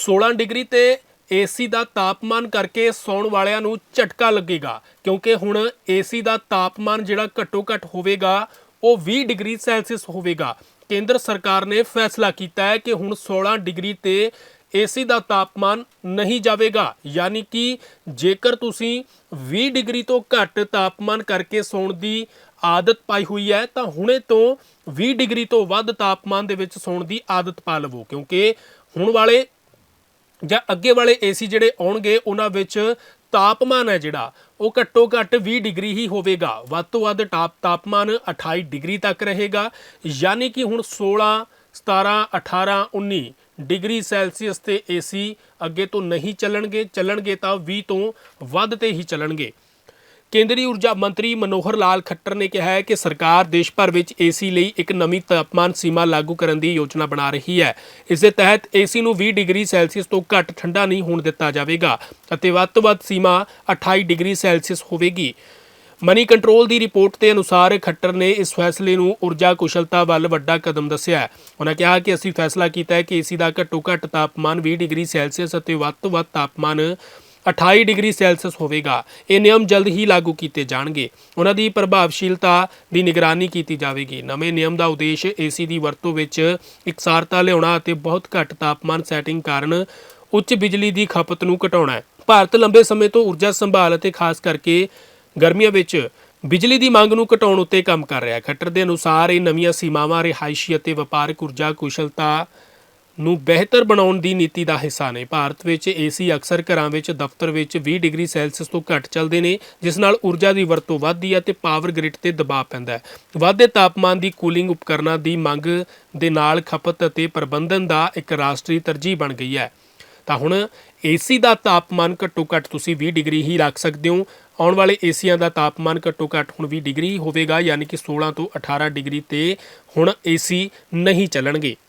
16 degree ਤੇ AC ਦਾ ਤਾਪਮਾਨ ਕਰਕੇ ਸੌਣ ਵਾਲਿਆਂ ਨੂੰ ਝਟਕਾ ਲੱਗੇਗਾ, ਕਿਉਂਕਿ ਹੁਣ ਏਸੀ ਦਾ ਤਾਪਮਾਨ ਜਿਹੜਾ ਘੱਟੋ ਘੱਟ ਹੋਵੇਗਾ, ਉਹ 20 ਡਿਗਰੀ ਸੈਲਸੀਅਸ ਹੋਵੇਗਾ। ਕੇਂਦਰ ਸਰਕਾਰ ਨੇ ਫੈਸਲਾ ਕੀਤਾ ਹੈ ਕਿ ਹੁਣ 16 ਡਿਗਰੀ ਤੇ ਏਸੀ ਦਾ ਤਾਪਮਾਨ ਨਹੀਂ ਜਾਵੇਗਾ, ਯਾਨੀ ਕਿ ਜੇਕਰ ਤੁਸੀਂ 20 ਡਿਗਰੀ ਤੋਂ ਘੱਟ ਤਾਪਮਾਨ ਕਰਕੇ ਸੌਣ ਦੀ ਆਦਤ ਪਾਈ ਹੋਈ ਹੈ, ਤਾਂ ਹੁਣੇ ਤੋਂ 20 ਡਿਗਰੀ ਤੋਂ ਵੱਧ ਤਾਪਮਾਨ ਦੇ ਵਿੱਚ ਸੌਣ ਦੀ ਆਦਤ ਪਾ ਲਵੋ, ਕਿਉਂਕਿ ਹੁਣ ਵਾਲੇ ਜਾਂ ਅੱਗੇ ਵਾਲੇ ਏਸੀ ਜਿਹੜੇ ਆਉਣਗੇ, ਉਹਨਾਂ ਵਿੱਚ ਤਾਪਮਾਨ ਹੈ ਜਿਹੜਾ, ਉਹ ਘੱਟੋ ਘੱਟ 20 ਡਿਗਰੀ ਹੀ ਹੋਵੇਗਾ। ਵੱਧ ਤੋਂ ਵੱਧ ਟਾਪ ਤਾਪਮਾਨ 28 ਡਿਗਰੀ ਤੱਕ ਰਹੇਗਾ। ਯਾਨੀ ਕਿ ਹੁਣ 16 17 18 19 ਡਿਗਰੀ ਸੈਲਸੀਅਸ ਤੇ ਏਸੀ ਅੱਗੇ ਤੋਂ ਨਹੀਂ ਚੱਲਣਗੇ। ਚੱਲਣਗੇ ਤਾਂ 20 ਤੋਂ ਵੱਧ ਤੇ ਹੀ ਚੱਲਣਗੇ। ਕੇਂਦਰੀ ਊਰਜਾ ਮੰਤਰੀ ਮਨੋਹਰ ਲਾਲ ਖੱਟਰ ਨੇ ਕਿਹਾ ਹੈ ਕਿ ਸਰਕਾਰ ਦੇਸ਼ ਭਰ ਵਿੱਚ ਏਸੀ ਲਈ ਇੱਕ ਨਵੀਂ ਤਾਪਮਾਨ ਸੀਮਾ ਲਾਗੂ ਕਰਨ ਦੀ ਯੋਜਨਾ ਬਣਾ ਰਹੀ ਹੈ। ਇਸ ਦੇ ਤਹਿਤ ਏਸੀ ਨੂੰ 20 ਡਿਗਰੀ ਸੈਲਸੀਅਸ ਤੋਂ ਘੱਟ ਠੰਡਾ ਨਹੀਂ ਹੋਣ ਦਿੱਤਾ ਜਾਵੇਗਾ ਅਤੇ ਵੱਧ ਤੋਂ ਵੱਧ ਸੀਮਾ 28 ਡਿਗਰੀ ਸੈਲਸੀਅਸ ਹੋਵੇਗੀ। ਮਨੀ ਕੰਟਰੋਲ ਦੀ ਰਿਪੋਰਟ ਦੇ ਅਨੁਸਾਰ ਖੱਟਰ ਨੇ ਇਸ ਫੈਸਲੇ ਨੂੰ ਊਰਜਾ ਕੁਸ਼ਲਤਾ ਵੱਲ ਵੱਡਾ ਕਦਮ ਦੱਸਿਆ ਉਹਨਾਂ ਕਿਹਾ ਕਿ ਅਸੀਂ ਫੈਸਲਾ ਕੀਤਾ ਹੈ ਕਿ ਏਸੀ ਦਾ ਘੱਟੋ ਘੱਟ ਤਾਪਮਾਨ 20 ਡਿਗਰੀ ਸੈਲਸੀਅਸ ਅਤੇ ਵੱਧ ਤੋਂ ਵੱਧ ਤਾਪਮਾਨ 28 ਡਿਗਰੀ ਸੈਲਸੀਅਸ ਹੋਵੇਗਾ। ਇਹ ਨਿਯਮ ਜਲਦ ਹੀ ਲਾਗੂ ਕੀਤੇ ਜਾਣਗੇ। ਉਹਨਾਂ ਦੀ ਪ੍ਰਭਾਵਸ਼ੀਲਤਾ ਦੀ ਨਿਗਰਾਨੀ ਕੀਤੀ ਜਾਵੇਗੀ। ਨਵੇਂ ਨਿਯਮ ਦਾ ਉਦੇਸ਼ ਏਸੀ ਦੀ ਵਰਤੋਂ ਵਿੱਚ ਇਕਸਾਰਤਾ ਲਿਆਉਣਾ ਅਤੇ ਬਹੁਤ ਘੱਟ ਤਾਪਮਾਨ ਸੈਟਿੰਗ ਕਾਰਨ ਉੱਚ ਬਿਜਲੀ ਦੀ ਖਪਤ ਨੂੰ ਘਟਾਉਣਾ ਹੈ। ਭਾਰਤ ਲੰਬੇ ਸਮੇਂ ਤੋਂ ਊਰਜਾ ਸੰਭਾਲ ਅਤੇ ਖਾਸ ਕਰਕੇ ਗਰਮੀਆਂ ਵਿੱਚ ਬਿਜਲੀ ਦੀ ਮੰਗ ਨੂੰ ਘਟਾਉਣ ਉੱਤੇ ਕੰਮ ਕਰ ਰਿਹਾ ਹੈ। ਖੱਟਰ ਦੇ ਅਨੁਸਾਰ ਇਹ ਨਵੀਆਂ ਸੀਮਾਵਾਂ, ਰਿਹਾਇਸ਼ੀ ਅਤੇ ਵਪਾਰਕ ਊਰਜਾ ਕੁਸ਼ਲਤਾ ਨੂੰ ਬਿਹਤਰ ਬਣਾਉਣ ਦੀ ਨੀਤੀ ਦਾ ਹਿੱਸਾ ਨੇ। ਭਾਰਤ ਵਿੱਚ ਏਸੀ ਅਕਸਰ ਘਰਾਂ ਵਿੱਚ, ਦਫ਼ਤਰ ਵਿੱਚ 20 ਡਿਗਰੀ ਸੈਲਸੀਅਸ ਤੋਂ ਘੱਟ ਚੱਲਦੇ ਨੇ, ਜਿਸ ਨਾਲ ਊਰਜਾ ਦੀ ਵਰਤੋਂ ਵੱਧਦੀ ਹੈ ਤੇ ਪਾਵਰ ਗ੍ਰਿਡ ਤੇ ਦਬਾਅ ਪੈਂਦਾ ਹੈ। ਵਾਧੇ ਤਾਪਮਾਨ ਦੀ ਕੂਲਿੰਗ ਉਪਕਰਨਾਂ ਦੀ ਮੰਗ ਦੇ ਨਾਲ ਖਪਤ ਅਤੇ ਪ੍ਰਬੰਧਨ ਦਾ ਇੱਕ ਰਾਸ਼ਟਰੀ ਤਰਜੀਹ ਬਣ ਗਈ ਹੈ। ਤਾਂ ਹੁਣ ਏਸੀ ਦਾ ਤਾਪਮਾਨ ਘੱਟੋ ਘੱਟ ਤੁਸੀਂ 20 ਡਿਗਰੀ ਹੀ ਰੱਖ ਸਕਦੇ ਹੋ। ਆਉਣ ਵਾਲੇ ਏਸੀਆਂ ਦਾ ਤਾਪਮਾਨ ਘੱਟੋ ਘੱਟ ਹੁਣ 20 ਡਿਗਰੀ ਹੋਵੇਗਾ, ਯਾਨੀ ਕਿ 16 ਤੋਂ 18 ਡਿਗਰੀ ਤੇ ਹੁਣ ਏਸੀ ਨਹੀਂ ਚੱਲਣਗੇ।